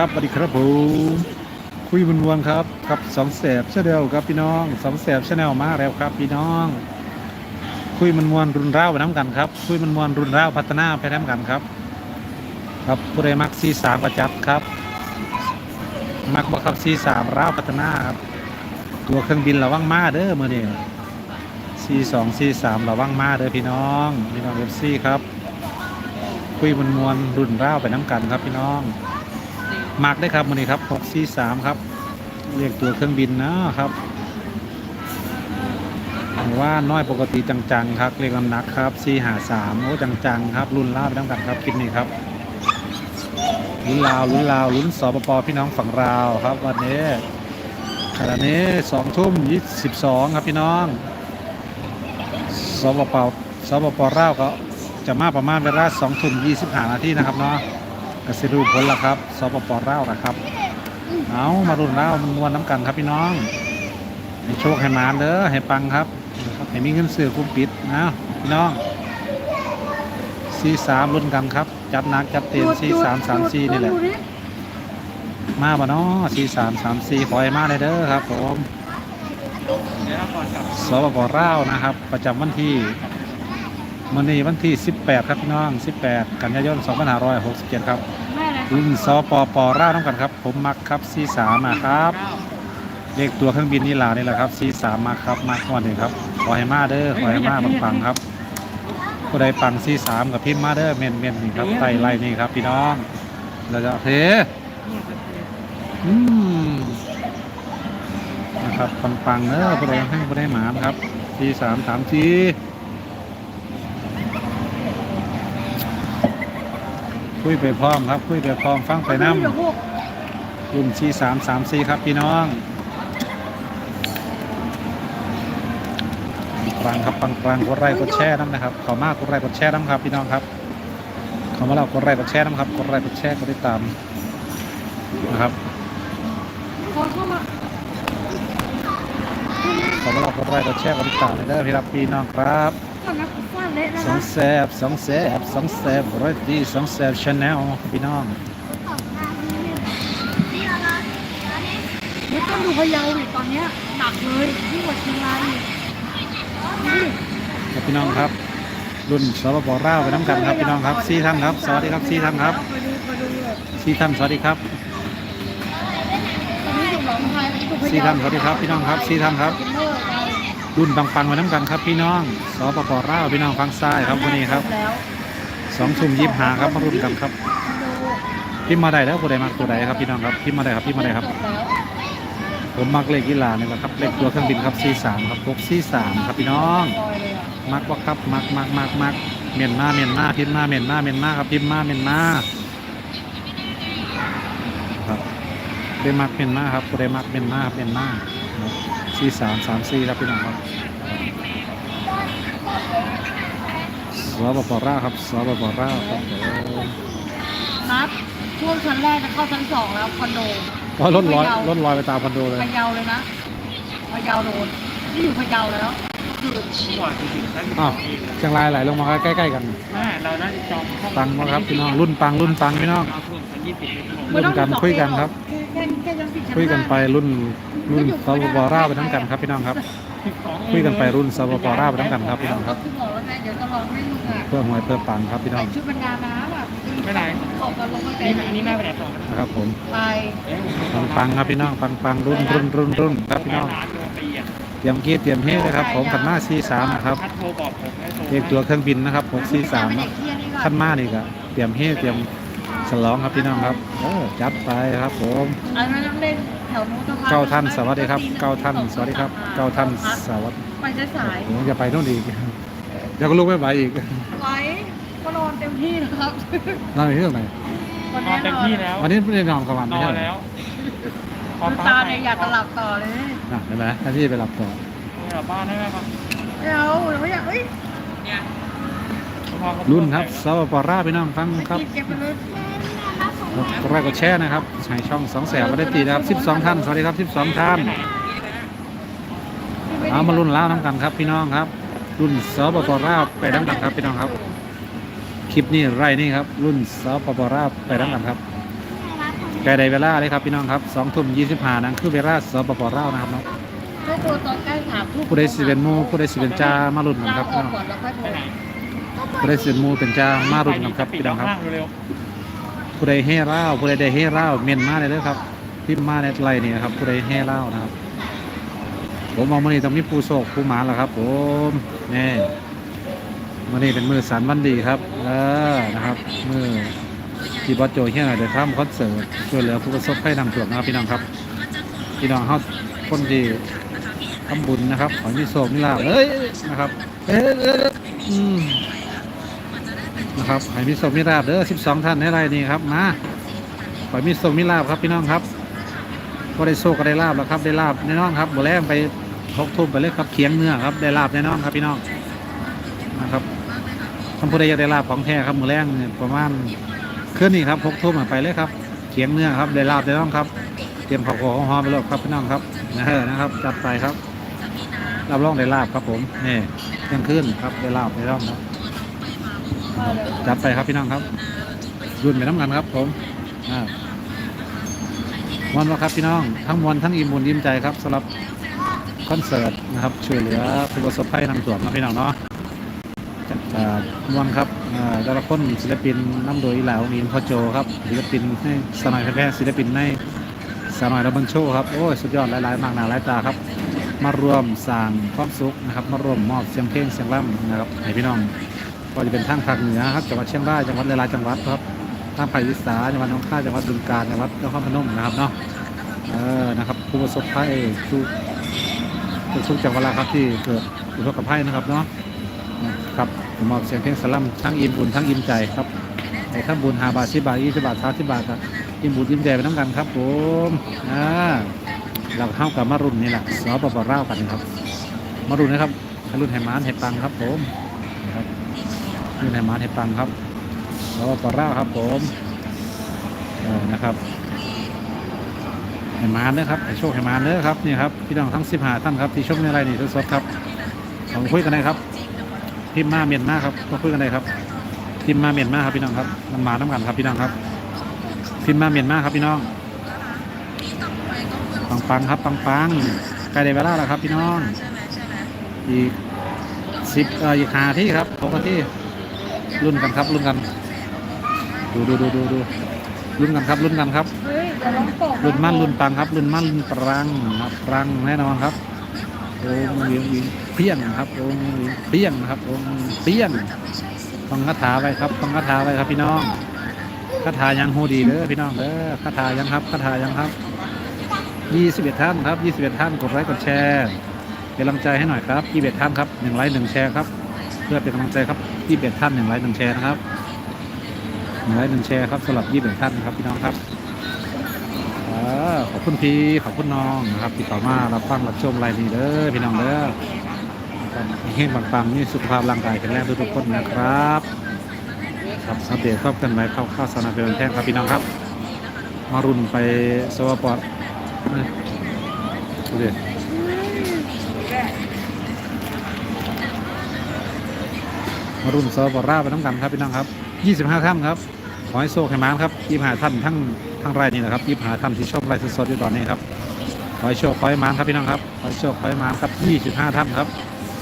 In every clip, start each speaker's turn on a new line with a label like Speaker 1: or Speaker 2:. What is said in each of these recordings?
Speaker 1: ครับสวัสดีครับผมคุยบนวนๆครับกับสองแสบชาแนลครับพี่น้องสองแสบชาแนลมาแล้วครับพี่น้อง คุยมันมวนรุนเร้าไปน้ำกันครับ คุยมันมวนรุนเร้าพัฒนาไปน้ำกันครับ ครับผู้ใดมักซีสามประจับครับ มักบัครับซีสามร้าพัฒนาครับตัวเครื่องบินระวังมาเด้อเมื่อนี้ซีสองซีสามระวังมาเด้อพี่น้องพี่น้องเอฟซีครับ คุยมันมวนรุนเร้าไปน้ำกันครับพี่น้อง มักได้ครับมื่อนี้ครับหกซีสามครับเรียกตัวเครื่องบินนะครับว่าน้อยปกติจังๆครับเรียกน้ำนักครับซีหาสามโอ้จังๆครับรุ่นล่าไปน้ำกันครับคลิปนี้ครับลุ้นลาวลุ้นลาวลุ้นสปปพี่น้องฝั่งลาวครับวันนี้ขณะนี้สองทุ่มยี่สิบสองครับพี่น้องสปปสปปลาวก็จะมาประมาณเวลาสองทุ่มยี่สิบห้านาทีนะครับเนาะ กสิรูผลละครับสปปลาวนะครับ เอามารุ่นลาวมันมวนน้ำกันครับพี่น้อง ให้โชคให้หมานเด้อให้ปังครับ ให้มีเงินซื้อคุ้มปิดนะพี่น้องซีสามรุ่นกันครับ จัดหนักจัดเต็มซีสามสามซีนี่แหละ มาบ่เนาะซีสามสามซีขอให้มาเลยเด้อครับผมสปปลาวนะครับ ประจำวันที่ มันนี้วันที่ 18 ครับพี่น้อง 18 กันยายน 2567 ครับ
Speaker 2: แม่เลย
Speaker 1: รุ่นสปปลาวน้ำกันครับ ผมมักครับซีสามมาครับ เลขตัวเครื่องบินนี่ลานี่แหละครับซีสามมาครับมาก่อนหนึ่งครับขอให้มาเด้อขอให้มาปังๆครับผู้ใดปังซีสามกับพิมพ์มาเด้อเมนเมนนี่ครับไต่ไล่นี่ครับ พี่น้องเราจะเทอืมนะครับปังปังๆเด้อผู้ใดให้ผู้ใดหมามครับซีสามสามซี คุยไปพร้อมครับ คุยไปพร้อมฟังไปน้ำรุ่นซีสามสามซีครับพี่น้องปังครับปังปังกดไลค์กดแชร์น้ำนะครับขอมากกดไลค์กดแชร์น้ำครับ พี่น้องครับขอมาเรากดไลค์กดแชร์น้ำครับกดไลค์กดแชร์กดติดตามนะครับ
Speaker 2: ข
Speaker 1: อมาเรากดไลค์กดแชร์กดติดตามเด้อพี่รับพี่น้องครับ
Speaker 2: ก่อนนะฟาดเละแล้ว
Speaker 1: สอง
Speaker 2: นะ
Speaker 1: แสบสองแสบสองแสบร้อยตีสองแสบชาแนลพี่น้อง
Speaker 2: ไม่ต้องดูพะเยาดิตอนเนี้ยหนักเลยยิ่งกว่าเชียงรายอีกนี่
Speaker 1: ครับพี่น้องครับ รุ่นสปปลาวไปน้ำกันครับพี่น้องครับสี่ท่านครับ สวัสดีครับสี่ท่านครับ
Speaker 2: ไปดูไปดูเลย
Speaker 1: สี่ท่านสวัสดีครับ
Speaker 2: ตอนนี้ถูกหลอกไทยถูกพะ
Speaker 1: สี่
Speaker 2: เยา
Speaker 1: ท่านสวัสดีครับพี่น้องครับสี่ท่านครับ
Speaker 2: กินเลิกไป
Speaker 1: รุ่นปังๆไปน้ำกันครับพี่น้องสปปลาพี่น้องฟังซ้ายครับวันนี้ครับสองทุ่มยี่สิบหาครับมารุ่นกันครับพิมพ์มาได้แล้วผู้ใดมักตัวใดครับพี่น้องครับพิมพ์มาได้ครับพิมพ์มาได้ครับ ผมมักเลขกีฬาเนี่ยแหละครับเลขตัวเครื่องบินครับ C3 ครับพก C3 ครับพี่น้อง มักว่าครับมักมักมักมักเมียนมาเมียนมาพิมมาเมียนมาเมียนมาครับพิมมาเมียนมาครับได้มักเมียนมาครับผู้ใดมักเมียนมาครับเมียนมา ครับ C3 3 4ครับพี่น้องครับสปปลาวครับสปปลาวครับผม
Speaker 2: นัดช่วงชั้นแรกจะเข้าชั้นสองแล้วคอนโด
Speaker 1: ก็รถลอยรถลอยไปตามคอนโดเลย
Speaker 2: พะเยาเลยนะพะเยาโดนนี่อยู่พะเยาแล้วคือ
Speaker 3: ก่อนจริงๆแล้ว
Speaker 1: อ้าวเชียงรายไหลลงมาใกล้ๆกัน
Speaker 3: แม่เราน่าจะจองห้อง
Speaker 1: ปังมาครับพี่น้องรุ่นปังรุ่นปังพี่น้อง
Speaker 3: เราเพิ่มสักยี่สิบชั่วโมง
Speaker 1: รุ่นกันคุยกันครับ
Speaker 2: แค่แค่ยังติดชั้น
Speaker 1: คุยกันไป
Speaker 2: ห้า
Speaker 1: รุ่น รุ่นสปปลาวไปทั้งกันครับพี่น้องครับ
Speaker 3: สิบสอง
Speaker 1: คุยกันไปรุ่นสปปลาวไปทั้งกันครับพี่น้องครับ
Speaker 2: คือบอกแล้วไงเดี๋ยวจะลองให้มึงอะ
Speaker 1: เพื่อหวยเพื่อปังครับพี่น้อ
Speaker 2: ใส่
Speaker 1: ง
Speaker 2: ชุดบรรดาน้ำแบบ
Speaker 3: ไม่ไหน
Speaker 2: ขอบกันลงมาแต่
Speaker 3: นี่อันนี้แม่ไปไหนต่อ
Speaker 1: นะครับผม
Speaker 2: ไป
Speaker 1: ปังปังครับพี่น้องปังปังรุ่นรุ่นรุ่นรุ่นครับพี่น้อง
Speaker 3: ร้านโดนตีอะ
Speaker 1: เตรียมกีดเตรียมเฮนะครับผมขันมาซีสามนะครับ
Speaker 3: พัดโทรบอกผมให้โทร
Speaker 1: เรียกตัวเครื่องบินนะครับหกซีสาม
Speaker 2: เด็กเที่ยนี่ก่อน
Speaker 1: ขันมานี่ก็เตรียมเฮเตรียมฉลองครับพี่น้องครับโอ้จัดไปครับผม
Speaker 2: อันนั้นต้องเล่นแถ วนู้นสะพาน
Speaker 1: เก้าท่านสวัสดีครับเก้าท่านสวัสดีครับเก้าท่านสวัสดี
Speaker 2: ไปจะสาย
Speaker 1: ผมจะไปนู่นอีกเดี๋ยวก็ลุกไม่ไหวอีก
Speaker 2: ไว้ก็นอนเต็มที่นะครับ
Speaker 1: นอนอยู่ที่ตรงไหน
Speaker 2: วัน
Speaker 3: นอ
Speaker 2: นี้
Speaker 3: นเต็มที่แล้ว
Speaker 1: วันนี้ไม่ได้นอนกลางวัน
Speaker 3: น
Speaker 1: ไม่
Speaker 3: อ
Speaker 1: ใช่
Speaker 3: น
Speaker 1: เหรอ
Speaker 3: แล้ว
Speaker 2: น้ำตาเนี่ยอยากจะหลับต่อเลย
Speaker 1: น่ะเห็นไหมท่านที่ไปหลับต่อ
Speaker 3: กลับบ้านได้ไหมครับ
Speaker 2: ไม่เอาไม่อยากเอ้ย
Speaker 3: เนี่ย
Speaker 1: รุ่นครับสปปราพี่น้องฟังครับ
Speaker 2: เก็บไปเลย
Speaker 1: กดไลค์กดแชร์นะครับใช้ช่องสองแสบวันได้ตีนะครับ 12 ท่าน สวัสดีครับ 12 ท่าน เอามารุ่นล้าวน้ำกันครับพี่น้องครับ รุ่นสปปราไปน้ำกันครับพี่น้องครับ คลิปนี้ไรนี่ครับ รุ่นสปปราไปน้ำกันครับไกลใดเวลาเลยครับพี่น้องครับสองทุ่มยี่สิบห้านั่นคือเวลาสปปลาวนะครับเนาะ
Speaker 2: ถ้อนใกล้ถามทุก
Speaker 1: ผู้ใดสิเป็นมูผู้ใดสิเป็นจ้ามารุ่นกันครับพี่น้องผู้ใดสิเป็นมูเป็นจ้ามารุ่นกันครับพี่น้องครับ ผู้ใดแห่เล่าผู้ใดได้แห่เล่าเมียนมาเลยเด้อครับพิมมาในไลน์นี่นะครับผู้ใดแห่เล่านะครับ ผมมองมันนี่ต้องมีผู้โชคผู้หมาแหละครับ ผมนี่มันนี่เป็นมือสันวันดีครับเออนะครับมือที่บอสโจเฮียหน่อยเดี๋ยวทำคอนเสิร์ตช่วยเหลือผู้ประสบภัยนำท่วมนะพี่น้องครับ พี่น้องเขาคนที่ทำบุญนะครับขอให้มีโชคมีลาเอ้ยนะครับเอ้ยเอ้ยเอ้ยอืม นะครับให้มีโชคมีลาภเด้อ12ท่านในไรนี่ครับมาขอให้มีโชคมีลาภครับพี่น้องครับก็ได้โชคก็ได้ลาบแล้วครับได้ลาบแน่นอนครับบ่แรงไปทกทุ่มไปเลยครับเคียงเนื้อครับได้ลาบแน่นอนครับพี่น้องนะครับท่านผู้ใดอยากได้ลาบของแท้ครับมือแรงประมาณคืนนี้ครับพกทุ่มไปเลยครับเคียงเนื้อครับได้ลาบแน่นอนครับ เตรียมผักหัวหอมไปแล้วครับพี่น้องครับเออนะครับจัดไปครับรับรองได้ลาบครับผมนี่เที่ยงคืนครับได้ลาบได้รองครับ จัดไปครับพี่น้องครับรุ่นไปน้ำกันครับผมมวนวะครับพี่น้องทั้งมวลทั้งอิ่มบุญยิ้มใจครับสำหรับคอนเสิร์ตนะครับช่วยเหลือผู้ประสบภัยทางส่วนนะพี่น้องเนาะมวนครับอ่าแต่ละคนศิลปินน้ำโดยอีหลาวอินพ่อโจครับศิลปินให้สนอยแพร่ศิลปินในสน้อยระบิงโชครับโอ้ยสุดยอดหลายๆมากหนาหลายตาครับมารวมสร้างความสุขนะครับ มารวมมอบเสียงเพลงเสียงร่ำนะครับให้พี่น้อง ก็จะเป็นทางภาคเหนือครับจังหวัดเชียงรายจังหวัดหลายๆจังหวัดครับทางภาคอีสานจังหวัดหนองคายจังหวัดบึงกาฬจังหวัดนครพนมนะครับเนาะเออนะครับผู้ประสบภัยทุกทุกจังหวัดละครับที่เกิดอุทกภัยนะครับเนาะนะครับผมมอบเสียงเพลงสลัมทั้งอิ่มบุญทั้งอิ่มใจครับแต่ถ้าบุญหาบาทสิบาทยี่สิบบาทสามสิบบาทครับยิ้มบุญยิ้มใจไปน้ำกันครับผมอ่าเราเข้ากับมารุนนี่แหละสปปเล่ากันครับมารุนนะครับให้รุ่นไหมานไหปังครับผม รุ่ไหมานไหปังครับสปปเล่าครับผมเออนะครับไหมานนะครับโชคไหมานเด้อครับนี่ครับพี่น้องทั้งสิบหาท่านครับที่ชมในไรนี่สดๆครับผมคุยกันได้ครับพิมพ์มาเมียนมาครับก็คุยกันได้ครับพิมพ์มาเมียนมาครับพี่น้องครับมันมาน้ำกันครับพี่น้องครับพิมพ์มาเมียนมาครับพี่น้องปังปังครับปังปังใกล้ได้เวลาแล้วครับพี่น้องอีกสิบเอ่ออีกหาที่ครับปกติ รุ่นกันครับรุ่นกันดูดูดูดูดูรุ่นกันครับรุ่นกันครับรุ่นมั่นรุ่นปังครับรุ่นมั่นรุ่นปรังครับปรังแน่นอนครับโอ้ยยิงยิงเพี้ยงครับโอ้ยเพี้ยงครับโอ้ยเพี้ยงต้งคาถาไว้ครับต้งคาถาไว้ครับพี่น้องคาถายังโหดีเด้อพี่น้องเด้อคาถายังครับคาถายังครับ21ท่านครับ21ท่านกดไลค์กดแชร์เป็นกำลังใจให้หน่อยครับ21ท่านครับ1ไลค์1แชร์ครับ เพื่อเป็นกำลังใจครับ 21ท่าน1ไลค์1แชร์นะครับ1ไลค์1แชร์ครับสำหรับ21ท่านครับพี่น้องครับอ่าขอบคุณพี่ขอบคุณน้องนะครับที่เข้ามารับฟังรับชมไลน์นี้เด้อพี่น้องเด้อนะครับเฮงปังๆนี่สุขภาพร่างกายแข็งแรงทุกๆคนนะครับ ครับอัปเดตครับกันไหมเข้าข้าวสนาเป็นแท่งครับพี่น้องครับ มารุ่นไปสวอปอร์ตดูดิ มารุ่นสวอปอร์ตราไปน้ำกันครับพี่น้องครับ 25 ท่านครับขอให้โชคให้มานครับ25ท่านทั้งทั้งไรายนี่นะครับ25ท่านที่ชมไลฟ์สดๆอยู่ตอนนี้ครับขอให้โชคขอให้มานครับพี่น้องครับขอให้โชคขอให้มานครับ 25 ท่านครับ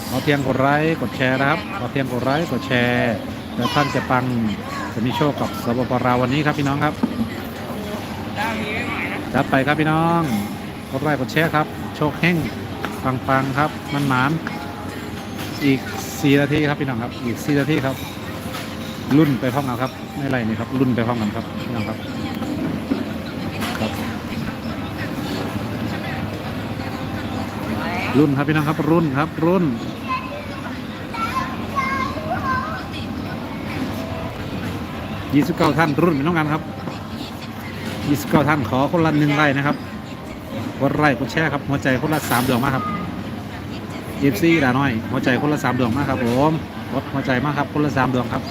Speaker 1: ขอเพียงกดไลค์กดแชร์นะครับขอเพียงกดไลค์กดแชร์แล้วท่านจะปังจะมีโชคกับสปปลาวันนี้ครับพี่น้องครับ
Speaker 3: ด้ามีไม่ไหวนะ
Speaker 1: จัดไปครับพี่น้องกดไลค์กดแชร์ครับ โชคแห้งปังปังๆครับมันหมานอีก 4นาทีครับพี่น้องครับ อีก4นาทีครับ รุ่นไปพร้อมกันครับไม่ไรนี่ครับ รุ่นไปพร้อมกันครับพี่น้องครับครับ รุ่นครับพี่น้องครับ รุ่นครับ รุ่นยี่สิบเก้าท่านรุ่นเป็นน้องกันครับยี่สิบเก้าท่านขอคนละหนึ่งไร่นะครับกดไร่กดแชร์ครับหัวใจคนละสามดวงมากครับ เอฟซีดาน้อย หัวใจคนละสามดวงมากครับผมกดหัวใจมากครับคนละสามดวงครับ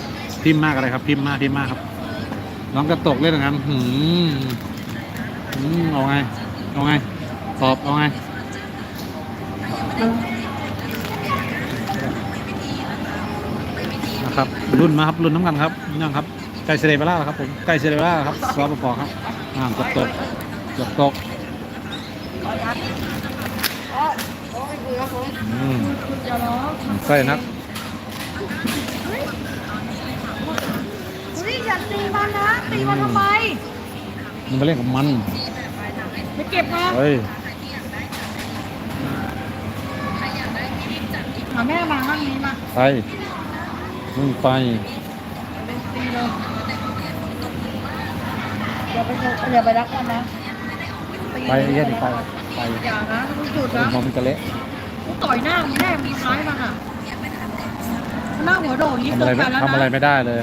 Speaker 1: พิมพ์มากอะไรครับ พิมพ์มากพิมพ์มากครับน้องกระตกเล่นอย่างนั้นหืมหืมเอาไงเอาไงตอบเอาไงนะครับรุ่นมาครับรุ่นน้ำกันครับนี่งครับไก่เสด็จไปแล้วครับผมไก่เสด็จไปแล้วครับสปปครับอ่างกดตกกดตก
Speaker 3: อ้ยคุยครับผม
Speaker 1: อืม
Speaker 2: คุณอย่าร้อง
Speaker 1: ใส่นัก
Speaker 2: เฮ้ยอย่าตีมันนะตีมันทำไม
Speaker 1: มึงไปเล่นกับมัน
Speaker 2: ไปเก็บมา
Speaker 1: เฮ้ย
Speaker 2: หาแม่มาข้างนี้มา
Speaker 1: ไปมึงไป
Speaker 2: ตีเลยอย่าไปอย่าไปรักมันนะตี
Speaker 1: ไปไอ้เหี้ยนี่ไปไป
Speaker 2: อย่านะต้องจุด
Speaker 1: มึ
Speaker 2: นะ
Speaker 1: งมองมันจะเละ
Speaker 2: กู ต่อยหน้ามึงแน่มึงท้ายมันอะหน้าหัวโดดยิ่ง
Speaker 1: ทำ
Speaker 2: เกิ
Speaker 1: อะไร
Speaker 2: นไป
Speaker 1: ไม่
Speaker 2: แล้ว
Speaker 1: ทำอะไร
Speaker 2: นะ
Speaker 1: ไม่ได้เลย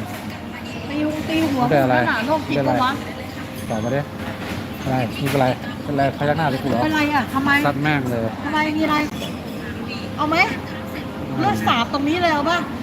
Speaker 2: ตีหัวตีหัว
Speaker 1: ไม่เป็นไร
Speaker 2: ขนาดโรคจิต
Speaker 1: ไม่เป็น
Speaker 2: ปะ
Speaker 1: ไร
Speaker 2: วะ
Speaker 1: ต่อมาดิอะไรนี่เป็นไรเป็นไรพยักหน้าเลยกูเหรอ
Speaker 2: เป็นไรอะทำไม
Speaker 1: ซัดแม่งเลย
Speaker 2: ทำไมมีอะไร เอาไหมเลือดสาดตรงนี้เลยเอาป่ะ
Speaker 1: อ